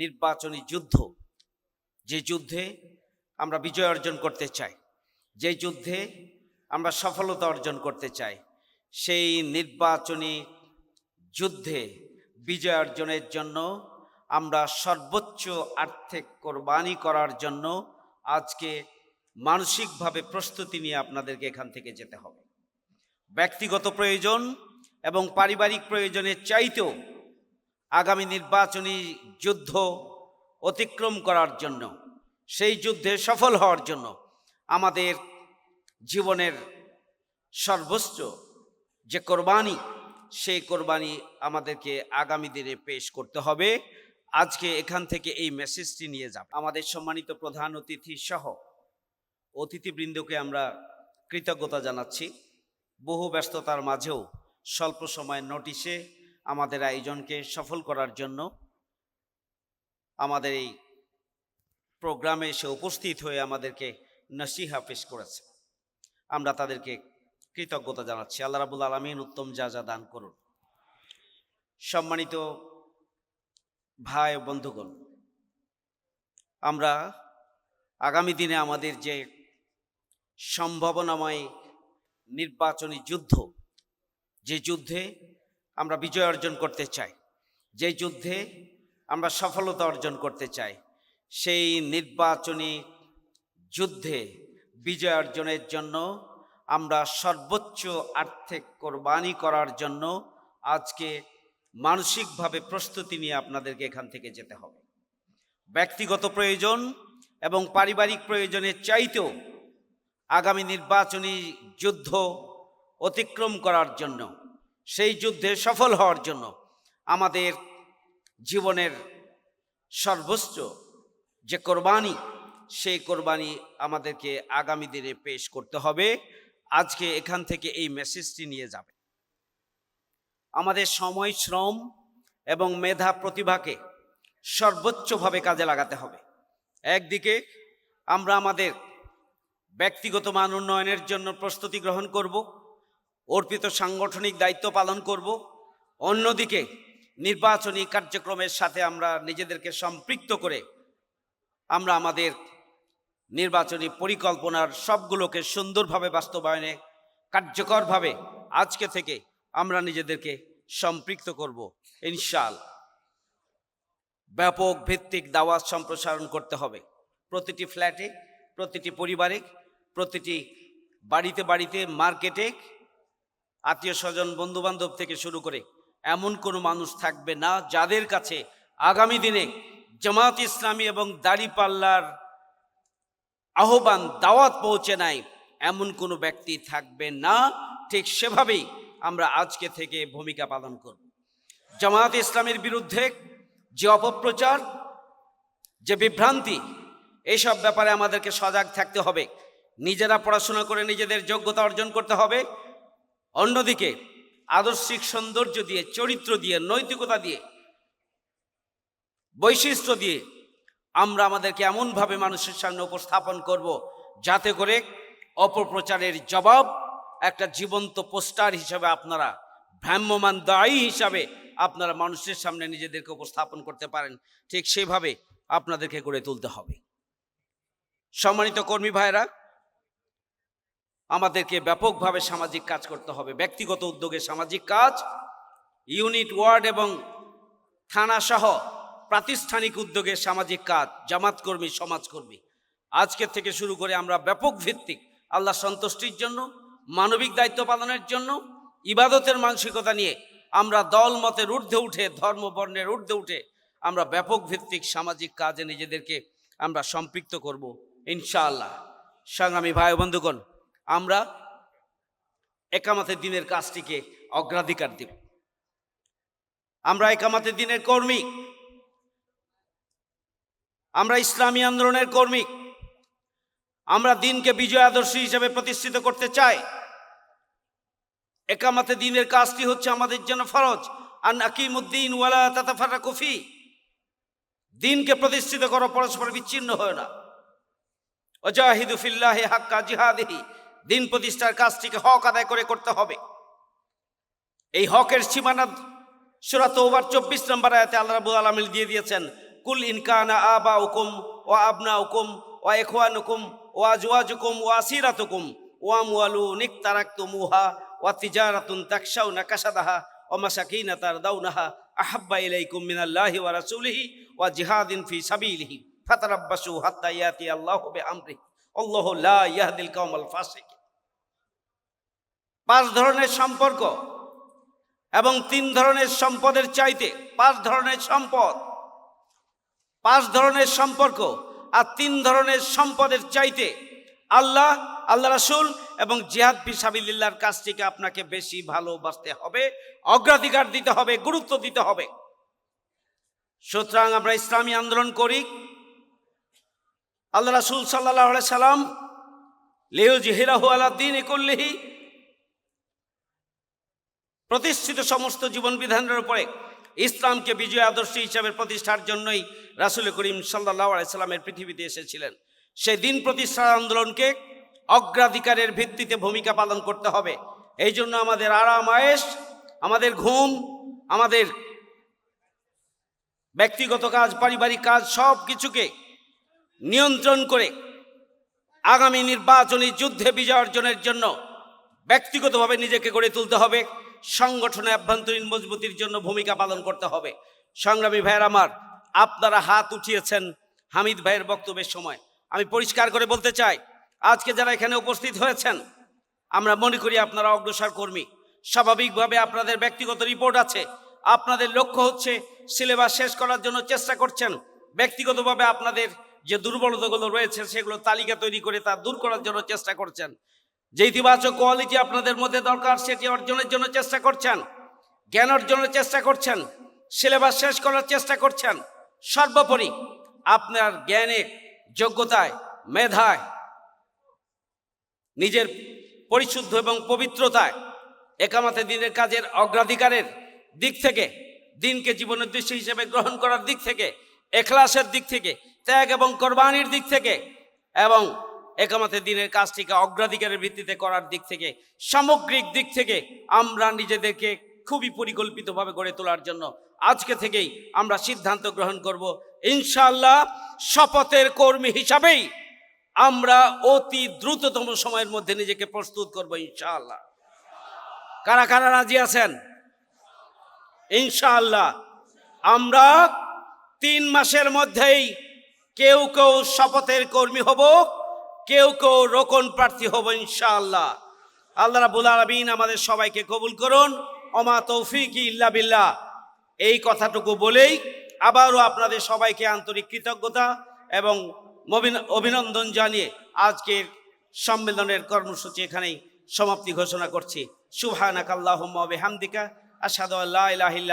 নির্বাচনী যুদ্ধ, যে যুদ্ধে আমরা বিজয় অর্জন করতে চাই, যে যুদ্ধে আমরা সফলতা অর্জন করতে চাই, সেই নির্বাচনী যুদ্ধে বিজয় অর্জনের জন্য আমরা সর্বোচ্চ আর্থিক কোরবানি করার জন্য আজকে মানসিকভাবে প্রস্তুতি নিয়ে আপনাদেরকে এখান থেকে যেতে হবে। ব্যক্তিগত প্রয়োজন এবং পারিবারিক প্রয়োজনের চাইতেও আগামী নির্বাচনী যুদ্ধ অতিক্রম করার জন্য, সেই যুদ্ধে সফল হওয়ার জন্য আমাদের জীবনের সর্বোচ্চ যে কোরবানি, সেই কোরবানি আমাদেরকে আগামী দিনে পেশ করতে হবে। আজকে এখান থেকে এই মেসেজটি নিয়ে যাব। আমাদের সম্মানিত প্রধান অতিথি সহ অতিথিবৃন্দকে আমরা কৃতজ্ঞতা জানাচ্ছি। বহু ব্যস্ততার মাঝেও স্বল্প সময়ের নোটিশে আমাদের আয়োজনকে সফল করার জন্য আমাদের এই প্রোগ্রামে এসে উপস্থিত হয়ে আমাদেরকে নসিহা পেশ করেছে। আমরা তাদেরকে কৃতজ্ঞতা জানাচ্ছি। আল্লাহ রাবুল আলমিন উত্তম যা যা দান করুন। সম্মানিত ভাই বন্ধুগণ, আমরা আগামী দিনে আমাদের যে সম্ভাবনাময় নির্বাচনী যুদ্ধ, যে যুদ্ধে আমরা বিজয় অর্জন করতে চাই। যে যুদ্ধে আমরা সফলতা অর্জন করতে চাই, সেই নির্বাচনী যুদ্ধে বিজয় অর্জনের জন্য আমরা সর্বোচ্চ আর্থিক কোরবানি করার জন্য আজকে মানসিকভাবে প্রস্তুতি নিয়ে আপনাদেরকে এখান থেকে যেতে হবে। ব্যক্তিগত প্রয়োজন এবং পারিবারিক প্রয়োজনের চাইতেও আগামী নির্বাচনী যুদ্ধ অতিক্রম করার জন্য সেই যুদ্ধে সফল হওয়ার জন্য আমাদের জীবনের সর্বোচ্চ যে কোরবানি, সেই কোরবানি আমাদেরকে আগামী দিনে পেশ করতে হবে। আজকে এখান থেকে এই মেসেজটি নিয়ে যাবে। আমাদের সময়, শ্রম এবং মেধা প্রতিভাকে সর্বোচ্চভাবে কাজে লাগাতে হবে। একদিকে আমরা আমাদের ব্যক্তিগত মান উন্নয়নের জন্য প্রস্তুতি গ্রহণ করব। অর্পিত সাংগঠনিক দায়িত্ব পালন করব। অন্যদিকে নির্বাচনী কার্যক্রমের সাথে আমরা নিজেদেরকে সম্পৃক্ত করে আমরা আমাদের নির্বাচনী পরিকল্পনার সবগুলোকে সুন্দরভাবে বাস্তবায়নে কার্যকরভাবে আজকে থেকে আমরা নিজেদেরকে সম্পৃক্ত করব, ইনশাল। ব্যাপক ভিত্তিক দাওয়াত সম্প্রসারণ করতে হবে। প্রতিটি ফ্ল্যাটে, প্রতিটি পরিবারে, প্রতিটি বাড়িতে বাড়িতে, মার্কেটে আত্মীয় স্বজন, বন্ধুবান্ধব থেকে শুরু করে এমন কোনো মানুষ থাকবে না যাদের কাছে আগামী দিনে জামাত ইসলামী এবং দাড়িপাল্লার আহ্বান, দাওয়াত পৌঁছে নাই, এমন কোনো ব্যক্তি থাকবে না। ঠিক সেভাবেই আমরা আজকে থেকে ভূমিকা পালন করব। জামাত ইসলামের বিরুদ্ধে যে অপপ্রচার, যে বিভ্রান্তি এইসব ব্যাপারে আমাদেরকে সজাগ থাকতে হবে। নিজেরা পড়াশোনা করে নিজেদের যোগ্যতা অর্জন করতে হবে। অন্যদিকে আদর্শিক সৌন্দর্য দিয়ে, চরিত্র দিয়ে, নৈতিকতা দিয়ে, বৈশিষ্ট্য দিয়ে আমরা আমাদেরকে এমনভাবে মানুষের সামনে উপস্থাপন করব যাতে করে অপপ্রচারের জবাব একটা জীবন্ত পোস্টার হিসাবে আপনারা ভ্রাম্যমান দায়ী হিসাবে আপনারা মানুষের সামনে নিজেদেরকে উপস্থাপন করতে পারেন। ঠিক সেভাবে আপনাদেরকে গড়ে তুলতে হবে। সম্মানিত কর্মী ভাইরা আমাদেরকে ব্যাপকভাবে সামাজিক কাজ করতে হবে। ব্যক্তিগত উদ্যোগে সামাজিক কাজ, ইউনিট ওয়ার্ড এবং থানা সহ প্রাতিষ্ঠানিক উদ্যোগে সামাজিক কাজ জামাতকর্মী সমাজকর্মী আজকের থেকে শুরু করে আমরা ব্যাপক ভিত্তিক আল্লাহ সন্তুষ্টির জন্য, মানবিক দায়িত্ব পালনের জন্য, ইবাদতের মানসিকতা নিয়ে আমরা দল মতের ঊর্ধ্বে উঠে, ধর্ম বর্ণের ঊর্ধ্বে উঠে আমরা ব্যাপক ভিত্তিক সামাজিক কাজে নিজেদেরকে আমরা সম্পৃক্ত করব, ইনশাআল্লাহ। সংগ্রামী ভাই বন্ধুগণ আমরা একামাতের দিনের কাজটিকে অগ্রাধিকার দেব। আমরা একামাতের দিনের কর্মী। আমরা ইসলামী আন্দোলনের কর্মী। আমরা দিনকে বিজয় আদর্শ হিসেবে প্রতিষ্ঠিত করতে চাই। একামাতে দিনের কাজটি হচ্ছে আমাদের জন্য ফরজ। আর আকিমুদ্দিন ওয়ালা তাতাফারা কফি দিনকে প্রতিষ্ঠিত করো, পরস্পর বিচ্ছিন্ন হয় না। অজাহিদু ফিল্লাহি হাক্কা জিহাদিহি। দিন প্রতিষ্ঠার কাজটিকে হক আদায় করে করতে হবে। এই হকের সীমানা সুরাত ওভার চব্বিশ নম্বর আয়াতে আল্লাহ রাবুল আলমিল দিয়ে দিয়েছেন, কুল ইনকানা আবা উকুম ও আবনা উকুম ও এখওয়ানুকুম ও আজওয়াজুকুম ও আসিরাতুকুম ও আমওয়ালু নিকতারাকতুমুহা ও তিজারাতুন তাকশাউনা কাসাদাহা ও মাসাকিনা তারদাউনাহা আহাব্বা ইলাইকুম মিনাল্লাহি ওয়া রাসূলিহি ওয়া জিহাদিন ফি সাবিলিহি ফাতারাব্বাসু হাত্তা ইয়াতি আল্লাহু বিআমরিহি। আল্লাহু লা ইয়াহদিল কওমাল ফাসিক পাঁচ ধরনের সম্পর্ক এবং তিন ধরনের সম্পদের চাইতে পাঁচ ধরনের সম্পদ। পাঁচ ধরনের সম্পর্ক আর তিন ধরনের সম্পদের চাইতে আল্লাহ আল্লাহ রাসূল এবং জিহাদ বিসাবিল্লার কাছ থেকে আপনাকে বেশি ভালোবাসতে হবে, অগ্রাধিকার দিতে হবে, গুরুত্ব দিতে হবে। সুতরাং আমরা ইসলামী আন্দোলন করি। আল্লাহ রাসূল সাল্লাহ সাল্লাম লিউ জিহিরাহু আলাদ্দিন ইকুল্লিহি প্রতিষ্ঠিত সমস্ত জীবন বিধানের উপরে ইসলামকে বিজয় আদর্শ হিসাবে প্রতিষ্ঠার জন্যই রাসুল করিম সাল্লাহ আলাইসাল্লামের পৃথিবীতে এসেছিলেন। সেই দিন প্রতিষ্ঠার আন্দোলনকে অগ্রাধিকারের ভিত্তিতে ভূমিকা পালন করতে হবে। এই জন্য আমাদের আরাম আয়েস আমাদের ঘুম, আমাদের ব্যক্তিগত কাজ, পারিবারিক কাজ সব কিছুকে নিয়ন্ত্রণ করে আগামী নির্বাচনী যুদ্ধে বিজয় অর্জনের জন্য ব্যক্তিগতভাবে নিজেকে গড়ে তুলতে হবে। সংগঠনে অভ্যন্তরীণ মজবুতির জন্য ভূমিকা পালন করতে হবে। সংগ্রামী ভাইয়ের আমার, আপনারা হাত উঠিয়েছেন হামিদ ভাইয়ের বক্তব্যের সময়। আমি পরিষ্কার করে বলতে চাই, আজকে যারা এখানে উপস্থিত হয়েছেন, আমরা মনে করি আপনারা অগ্রসর কর্মী। স্বাভাবিকভাবে আপনাদের ব্যক্তিগত রিপোর্ট আছে। আপনাদের লক্ষ্য হচ্ছে, সিলেবাস শেষ করার জন্য চেষ্টা করছেন। ব্যক্তিগতভাবে আপনাদের যে দুর্বলতাগুলো রয়েছে, সেগুলো তালিকা তৈরি করে তা দূর করার জন্য চেষ্টা করছেন। যে ইতিবাচক কোয়ালিটি আপনাদের মধ্যে দরকার, সেটি অর্জনের জন্য চেষ্টা করছেন, জ্ঞান অর্জনের চেষ্টা করছেন সিলেবাস শেষ করার চেষ্টা করছেন, সর্বোপরি আপনার জ্ঞানে যোগ্যতায়, মেধায়, নিজের পরিশুদ্ধ এবং পবিত্রতায় একামাতে দিনের কাজের অগ্রাধিকারের দিক থেকে, দিনকে জীবনের উদ্দেশ্য হিসেবে গ্রহণ করার দিক থেকে, এখলাসের দিক থেকে, ত্যাগ এবং কোরবানির দিক থেকে এবং একামাতে দিনের কাজটিকে অগ্রাধিকারের ভিত্তিতে করার দিক থেকে, সামগ্রিক দিক থেকে আমরা নিজেদেরকে খুবই পরিকল্পিতভাবে গড়ে তোলার জন্য আজকে থেকেই আমরা সিদ্ধান্ত গ্রহণ করব। ইনশাল্লাহ শপথের কর্মী হিসাবেই আমরা অতি দ্রুততম সময়ের মধ্যে নিজেকে প্রস্তুত করব ইনশাআল্লাহ। কারা কারা রাজি আছেন? ইনশাআল্লাহ আমরা তিন মাসের মধ্যেই কেউ কেউ শপথের কর্মী হব। কেউ কেউ রোকন প্রার্থী হব ইনশাআল্লাহ। আল্লাহ রাবুল আলমিন আমাদের সবাইকে কবুল করুন। অমা তৌফিক ইল্লা বিল্লাহ। এই কথাটুকু বলেই আবারও আপনাদের সবাইকে আন্তরিক কৃতজ্ঞতা এবং অভিনন্দন জানিয়ে আজকের সম্মেলনের কর্মসূচি এখানেই সমাপ্তি ঘোষণা করছি। সুবহানাকাল্লাহুম্মা বিহামদিকা। আশহাদু আল্লা ইলাহা